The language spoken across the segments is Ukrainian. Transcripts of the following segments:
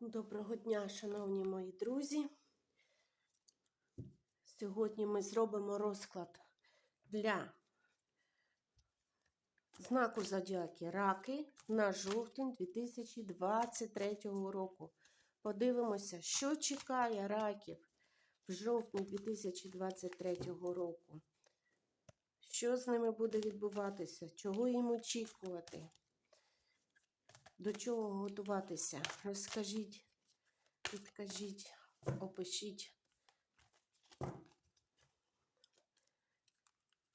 Доброго дня, шановні мої друзі. Сьогодні ми зробимо розклад для знаку зодіаки Раки на жовтень 2023 року. Подивимося, що чекає раків в жовтні 2023 року. Що з ними буде відбуватися? Чого їм очікувати? До чого готуватися? Розкажіть, підкажіть, опишіть.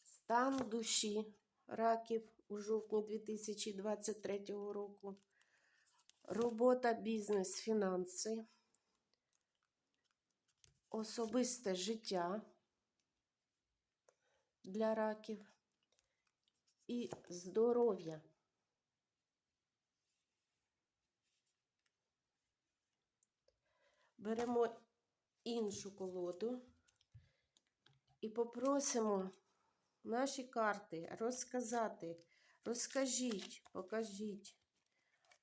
Стан душі раків у жовтні 2023 року. Робота, бізнес, фінанси. Особисте життя для раків і здоров'я. Беремо іншу колоду і попросимо наші карти розказати. Розкажіть, покажіть,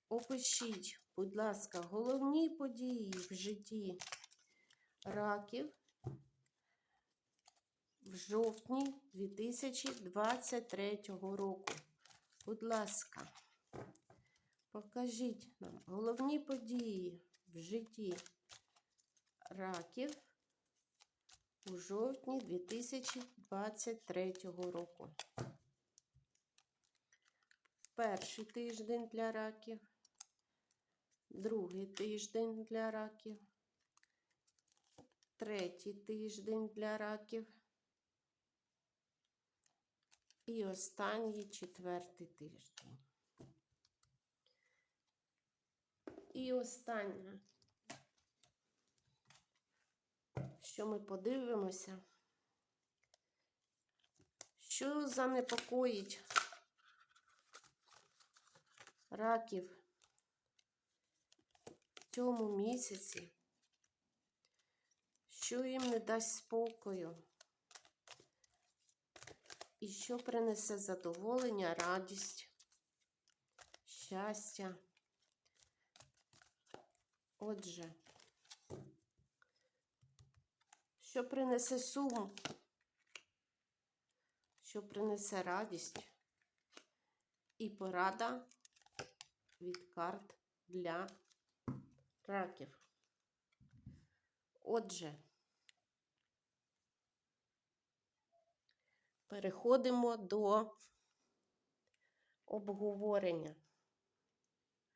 опишіть, будь ласка, головні події в житті раків в жовтні 2023 року. Будь ласка, покажіть нам головні події в житті раків у жовтні 2023 року. Перший тиждень для раків, другий тиждень для раків, третій тиждень для раків і останній четвертий тиждень. І останнє що ми подивимося, що занепокоїть раків в цьому місяці, що їм не дасть спокою, і що принесе задоволення, радість, щастя. Отже, що принесе сум, що принесе радість і порада від карт для раків. Отже, переходимо до обговорення,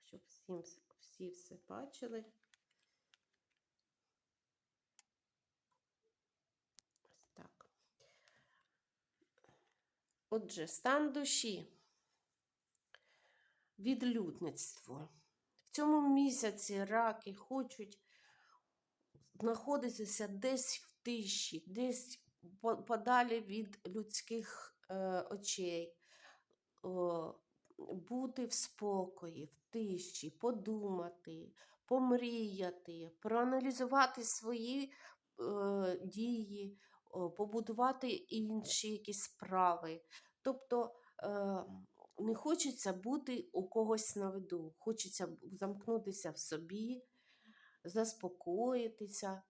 щоб всім, всі все бачили. Так. Отже, стан душі. Відлюдництво. В цьому місяці раки хочуть знаходитися десь в тиші, десь подалі від людських е, очей, О, бути в спокої, в тиші, подумати, помріяти, проаналізувати свої е, дії, побудувати інші якісь справи. Тобто е, не хочеться бути у когось на виду, хочеться замкнутися в собі, заспокоїтися,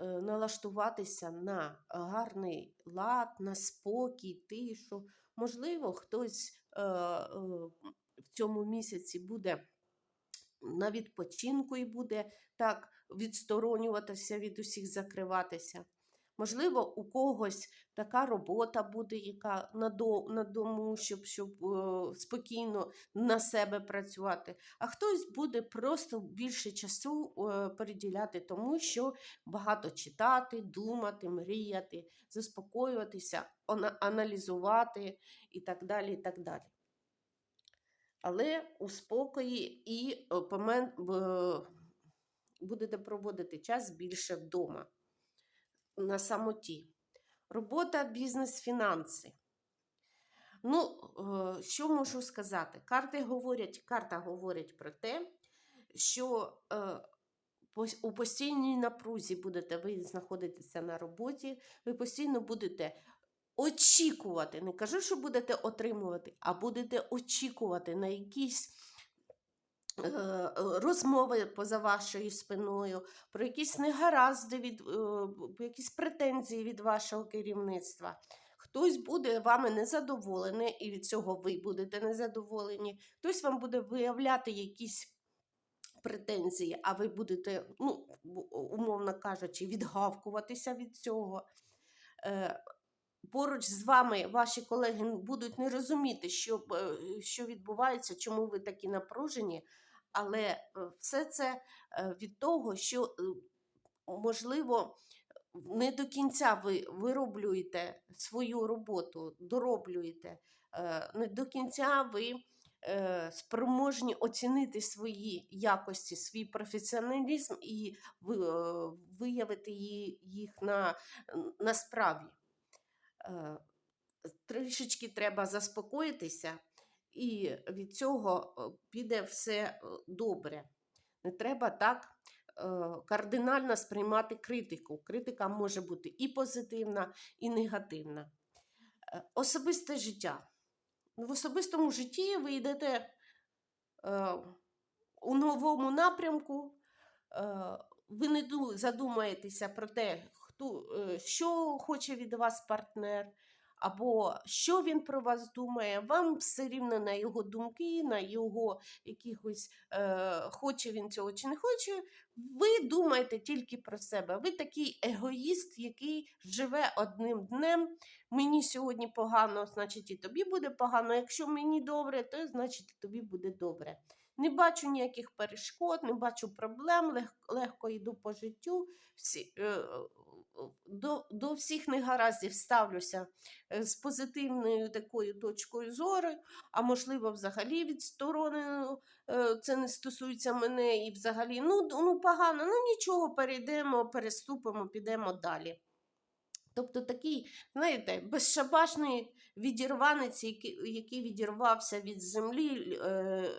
е, налаштуватися на гарний лад, на спокій, тишу. Можливо, хтось е, в цьому місяці буде на відпочинку і буде так відсторонюватися від усіх, закриватися. Можливо, у когось така робота буде, яка на, до, на дому, щоб щоб е, спокійно на себе працювати. А хтось буде просто більше часу е, переділяти тому, що багато читати, думати, мріяти, заспокоюватися, аналізувати і так далі. і так далі. Але у спокої і помен, будете проводити час більше вдома на самоті. Робота, бізнес, фінанси. Ну, е, що можу сказати? Карти говорять, карта говорить про те, що е, у постійній напрузі будете ви знаходитеся на роботі, ви постійно будете очікувати. Не кажу, що будете отримувати, а будете очікувати на якісь розмови поза вашою спиною, про якісь негаразди від е, якісь претензії від вашого керівництва. Хтось буде вами незадоволений, і від цього ви будете незадоволені. Хтось вам буде виявляти якісь претензії, а ви будете, ну, умовно кажучи, відгавкуватися від цього. Е, Поруч з вами ваші колеги будуть не розуміти, що, е, що відбувається, чому ви такі напружені, але е, все це е, від того, що, е, можливо, не до кінця ви вироблюєте свою роботу, дороблюєте, не до кінця ви спроможні оцінити свої якості, свій професіоналізм і виявити їх на, на справі. Трішечки треба заспокоїтися, і від цього е, піде все е, добре. Не треба так е, кардинально сприймати критику. Критика може бути і позитивна, і негативна. Особисте життя. В особистому житті ви йдете у новому напрямку, ви не задумаєтеся про те, хто, що хоче від вас партнер, або що він про вас думає. Вам все рівно на його думки, на його якихось е, хоче він цього чи не хоче. Ви думаєте тільки про себе. Ви такий егоїст, який живе одним днем. Мені сьогодні погано, значить і тобі буде погано. Якщо мені добре, то значить і тобі буде добре. Не бачу ніяких перешкод, не бачу проблем, лег, легко йду по життю. Всі, е, до, до всіх негараздів ставлюся е, з позитивною такою точкою зору, а можливо, взагалі відсторонено. е, Це не стосується мене і взагалі, ну, ну погано, ну нічого, перейдемо, переступимо, підемо далі. Тобто такий, знаєте, безшабашний відірванець, який, який відірвався від землі, е,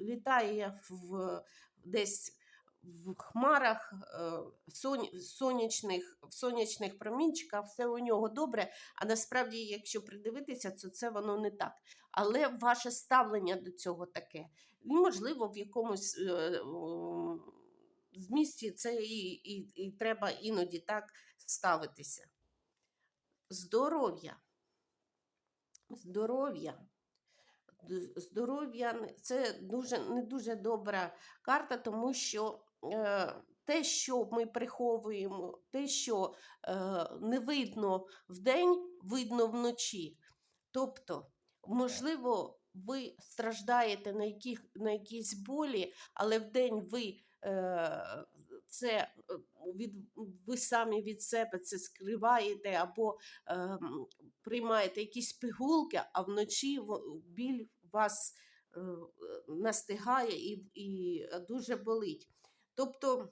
літає в, десь в хмарах е, сонячних, в сонячних промінчиках, все у нього добре. А насправді, якщо придивитися, то це воно не так. Але ваше ставлення до цього таке. І, можливо, в якомусь е, змісті це і, і, і треба іноді так ставитися. Здоров'я. Здоров'я. Здоров'я це дуже, не дуже добра карта, тому що те, що ми приховуємо, те, що е, не видно вдень, видно вночі. Тобто, можливо, ви страждаєте на, яких, на якійсь болі, але вдень ви е, це е, від, ви самі від себе це скриваєте або ем, приймаєте якісь пігулки, а вночі біль вас е, е, настигає і, і дуже болить. Тобто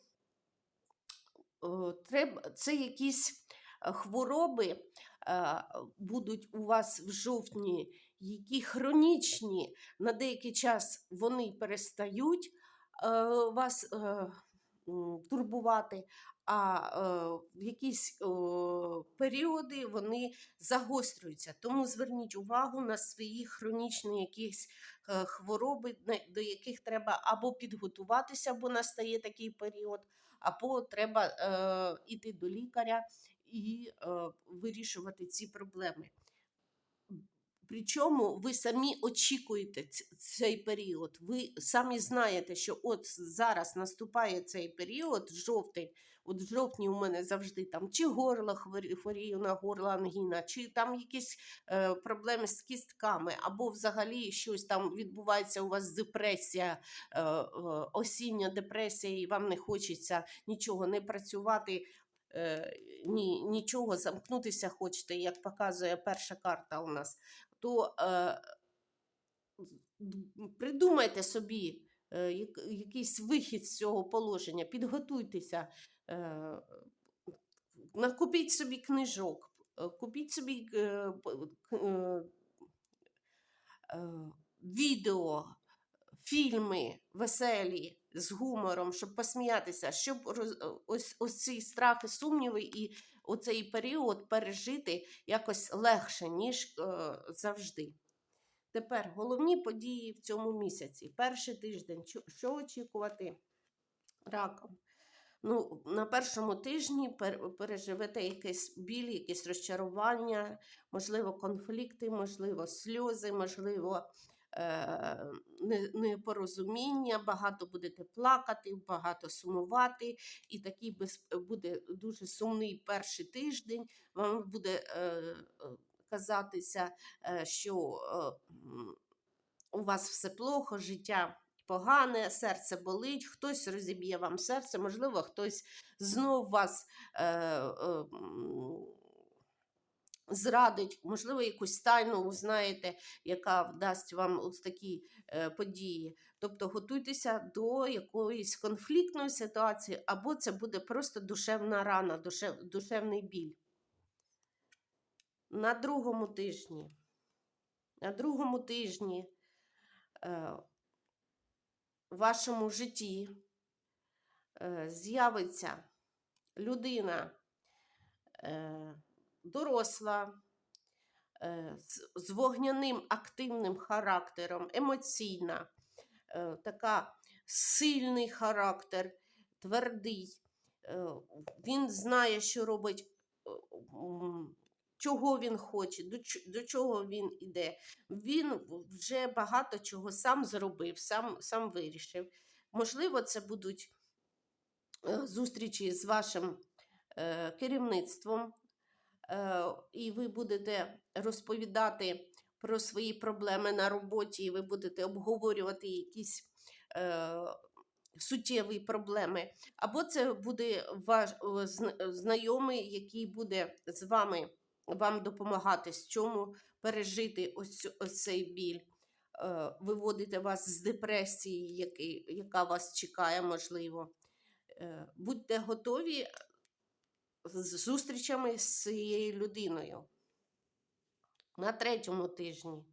е, це якісь е, хвороби е, будуть у вас в жовтні, які хронічні, на деякий час вони перестають вас турбувати, а е, в якісь періоди вони загострюються. Тому зверніть увагу на свої хронічні якісь е, хвороби, до яких треба або підготуватися, бо настає такий період, або треба е, іти до лікаря і е, вирішувати ці проблеми. Причому ви самі очікуєте цей період. Ви самі знаєте, що от зараз наступає цей період, жовтень. От в жовтні у мене завжди там чи горло хворі- хворію на горло ангіна, чи там якісь е, проблеми з кістками, або взагалі щось там відбувається у вас депресія, е, е, осіння депресія, і вам не хочеться нічого не працювати. е, Ні, нічого замкнутися хочете, як показує перша карта у нас то е, придумайте собі е, якийсь вихід з цього положення, підготуйтеся, е, накупіть собі книжок, е, купіть собі е, е, е, відео, фільми веселі з гумором, щоб посміятися, щоб роз- ось, ось ці страхи, сумніви і оцей період пережити якось легше, ніж е, завжди. Тепер головні події в цьому місяці. Перший тиждень. Що, очікувати раком? Ну, на першому тижні переживете якийсь біль, якесь розчарування, можливо, конфлікти, можливо, сльози, можливо, непорозуміння, багато будете плакати, багато сумувати. І такий без, буде дуже сумний перший тиждень. Вам буде е- е, казатися, е, що е, у вас все плохо, життя погане, серце болить, хтось розіб'є вам серце, можливо, хтось знов вас е, е, зрадить, можливо, якусь тайну ви знаєте, яка вдасть вам ось такі е, події. Тобто готуйтеся до якоїсь конфліктної ситуації, або це буде просто душевна рана, душев, душевний біль. На другому тижні. На другому тижні е, в вашому житті е, з'явиться людина е, доросла, е, з, вогняним активним характером, емоційна, е, така сильний характер, твердий. Е, він знає, що робить, чого він хоче, до, чого він іде. Він вже багато чого сам зробив, сам, сам вирішив. Можливо, це будуть зустрічі з вашим керівництвом, і ви будете розповідати про свої проблеми на роботі, і ви будете обговорювати якісь е, суттєві проблеми. Або це буде ваш е, знайомий, який буде з вами вам допомагати з чому пережити ось, ось цей біль. е, Виводити вас з депресії, яка вас чекає, можливо. Е, Будьте готові з зустрічами з цією людиною. На третьому тижні.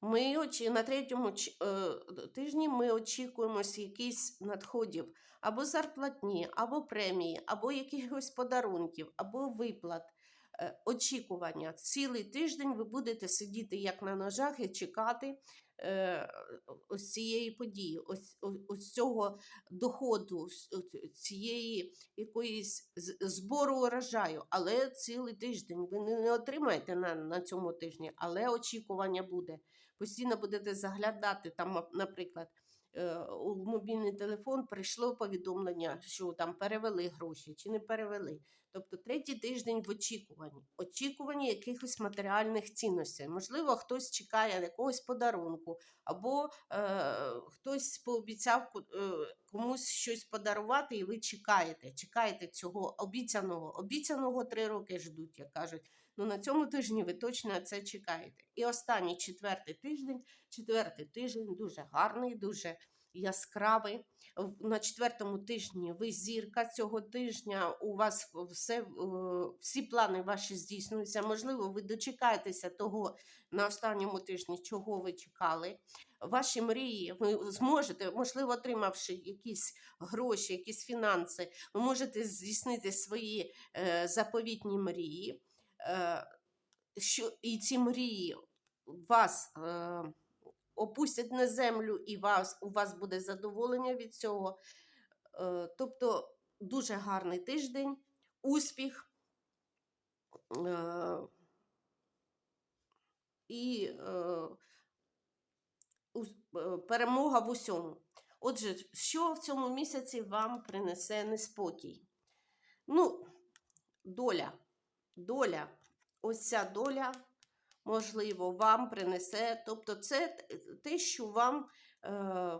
Ми. На третьому е, тижні ми очікуємо з якихось надходів або зарплатні, або премії, або якихось подарунків, або виплат. Е, Очікування. Цілий тиждень ви будете сидіти як на ножах і чекати ось цієї події, ось, ось, цього доходу, цієї якоїсь збору урожаю. Але цілий тиждень ви не отримаєте на, на цьому тижні, але очікування буде. Постійно будете заглядати там, наприклад. Е, У мобільний телефон прийшло повідомлення, що там перевели гроші чи не перевели. Тобто третій тиждень в очікуванні, очікуванні якихось матеріальних цінностей. Можливо, хтось чекає якогось подарунку, або е, хтось пообіцяв е, комусь щось подарувати, і ви чекаєте. Чекаєте цього обіцяного. Обіцяного три роки ждуть, як кажуть. Ну на цьому тижні ви точно це чекаєте. І останній четвертий тиждень, четвертий тиждень дуже гарний, дуже яскравий. На четвертому тижні ви зірка цього тижня. У вас все, е, всі плани ваші здійснюються. Можливо, ви дочекаєтеся того на останньому тижні, чого ви чекали. Ваші мрії, ви зможете, можливо, отримавши якісь гроші, якісь фінанси, ви можете здійснити свої е, заповітні мрії. Е, що, і ці мрії вас е, опустять на землю, і вас, у вас буде задоволення від цього. Е, тобто дуже гарний тиждень, успіх і перемога в усьому. Отже, що в цьому місяці вам принесе неспокій? Ну, доля. Доля. Ось ця доля, можливо, вам принесе. Тобто, це те, що вам е,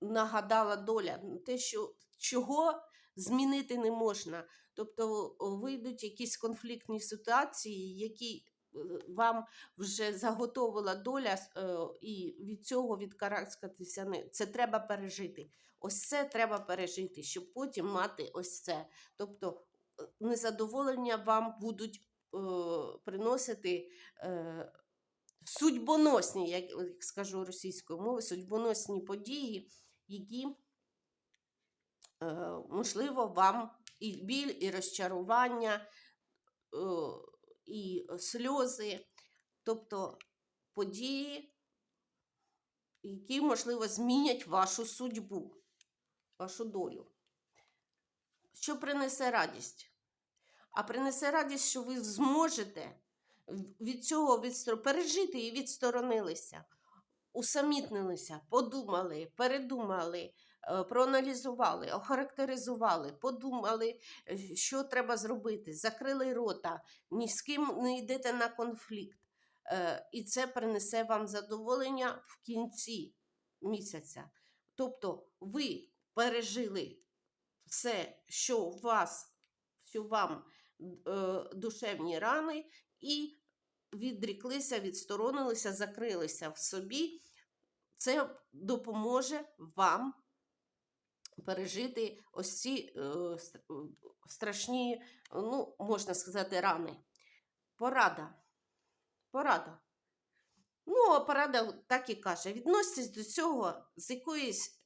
нагадала доля, те, що, чого змінити не можна. Тобто вийдуть якісь конфліктні ситуації, які е, вам вже заготовила доля, е, і від цього відкарабкатися не це треба пережити. Ось це треба пережити, щоб потім мати ось це. Тобто незадоволення вам будуть е, приносити е, судьбоносні, як, скажу російською мовою, судьбоносні події, які, е, можливо, вам і біль, і розчарування, е, і сльози. тобто події, які, можливо, змінять вашу судьбу, вашу долю. Що принесе радість? А принесе радість, що ви зможете від цього пережити і відсторонилися, усамітнилися, подумали, передумали, е, проаналізували, охарактеризували, подумали, е, що треба зробити, закрили рота, ні з ким не йдете на конфлікт. Е, І це принесе вам задоволення в кінці місяця. Тобто ви пережили все, що у вас, що вам е, душевні рани, і відріклися, відсторонилися, закрилися в собі. Це допоможе вам пережити ось ці е, е, страшні, ну, можна сказати, рани. Порада. Порада. Ну, а порада так і каже: відноситесь до цього з якоюсь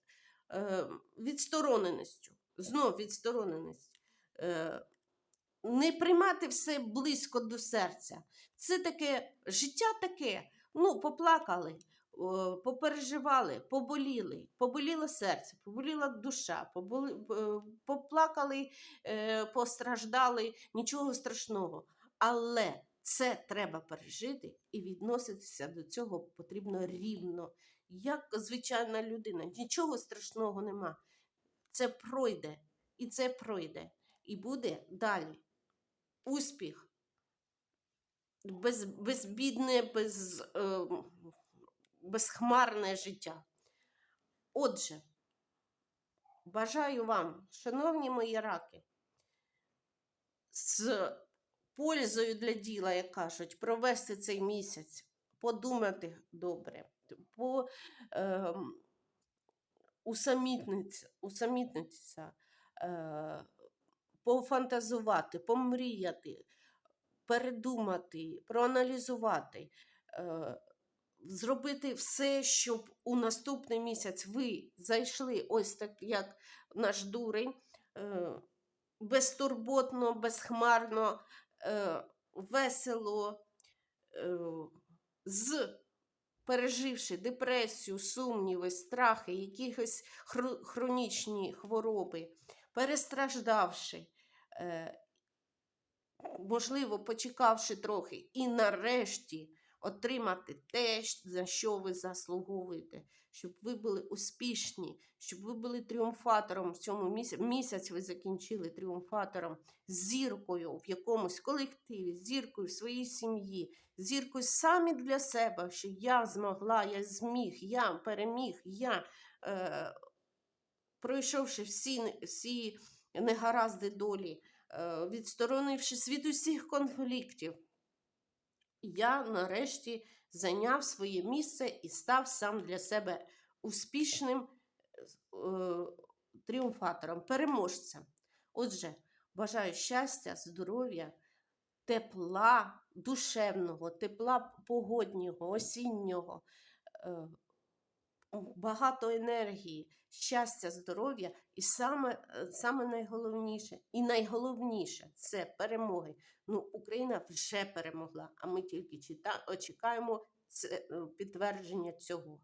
е, відстороненістю. Знов відстороненість. Е, не приймати все близько до серця. Це таке життя таке. Ну, поплакали, попереживали, поболіли, поболіло серце, поболіла душа, поболи, е, поплакали, е, постраждали, нічого страшного. Але це треба пережити і відноситися до цього потрібно рівно, як звичайна людина. Нічого страшного нема. Це пройде, і це пройде, і буде далі. Успіх. Без, безбідне, без, е, безхмарне життя. Отже, бажаю вам, шановні мої раки, з пользою для діла, як кажуть, провести цей місяць, подумати добре, по, е, усамітнитися, усамітнитися е, пофантазувати, помріяти, передумати, проаналізувати, е, зробити все, щоб у наступний місяць ви зайшли ось так, як наш дурень, е, безтурботно, безхмарно, е, весело, е, з переживши депресію, сумніви, страхи, якісь хро- хронічні хвороби, перестраждавши, е, можливо, почекавши трохи, і нарешті отримати те, за що ви заслуговуєте, щоб ви були успішні, щоб ви були тріумфатором в цьому місяці. Місяць ви закінчили тріумфатором, зіркою в якомусь колективі, зіркою в своїй сім'ї, зіркою самі для себе, що я змогла, я зміг, я переміг, я. Е, пройшовши всі, всі негаразди долі, е, відсторонившись від усіх конфліктів, я нарешті зайняв своє місце і став сам для себе успішним е, тріумфатором, переможцем. Отже, бажаю щастя, здоров'я, тепла душевного, тепла погоднього, осіннього. е, багато енергії, щастя, здоров'я, і саме, е, саме найголовніше, і найголовніше це перемоги. Ну, Україна вже перемогла, а ми тільки чита, чекаємо це, е, підтвердження цього.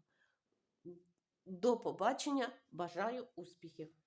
До побачення, бажаю успіхів!